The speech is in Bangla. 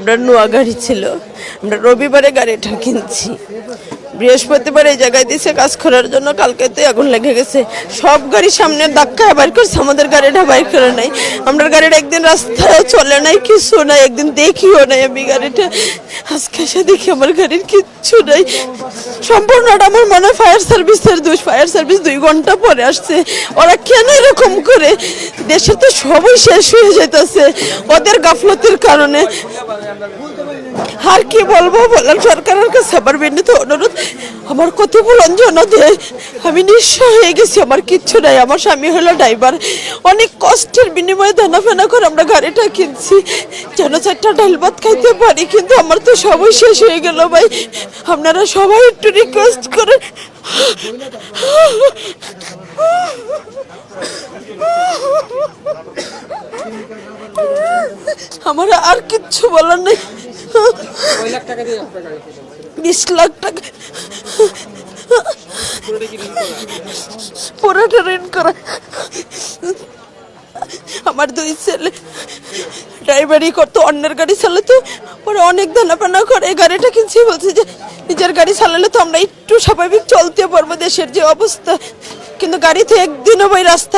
আমরা নোয়া গাড়ি ছিল। আমরা রবিবারে গাড়িটা কিনছি। বৃহস্পতিবার এই জায়গায় দিছে কাজ করার জন্য, কালকে তো আগুন লেগে গেছে। সব গাড়ি সামনে ধাক্কা বাইর করছে, আমাদের গাড়িটা বাইর করে নাই। আমরা গাড়িটা একদিন রাস্তায় চলে নাই, কিছু নাই, একদিন দেখিও নাই আমি গাড়িটা। আজকে এসে দেখি আমার গাড়ির কিচ্ছু নাই। সম্পূর্ণটা আমার মনে হয় ফায়ার সার্ভিসের দোষ ফায়ার সার্ভিস দুই ঘণ্টা পরে আসছে। ওরা কেন এরকম করে? দেশে তো সবই শেষ হয়ে যেতেছে ওদের গাফলতির কারণে। আর কি বলব? বলার সরকারের কাছে আমার বিনীত অনুরোধ, আমার ক্ষতিপূরণ জন্য দেয় আমি নিঃস্ব হয়ে গেছি, আমার কিচ্ছু নাই। আমার স্বামী হলো ড্রাইভার। অনেক কষ্টের বিনিময়ে দানা ফেনা করে আমরা গাড়িটা কিনছি। যেন চারটা ডাল ভাত খাইতে পারি, কিন্তু আমার তো সবই শেষ হয়ে গেল ভাই। আপনারা সবাই একটু রিকোয়েস্ট করেন আমার আর কিচ্ছু বলার নেই। বিশ লাখ টাকা। পুরোটা করা? আমার দুই ছেলে। ড্রাইভারি করতো, অন্যের গাড়ি চালাতো। পরে অনেক দানাপানা করে গাড়িটা কিনছি বলছে যে, নিজের গাড়ি চালালে তো আমরা একটু স্বাভাবিক চলতে পারব দেশের যে অবস্থা। কিন্তু গাড়িতে একদিনও ওই রাস্তা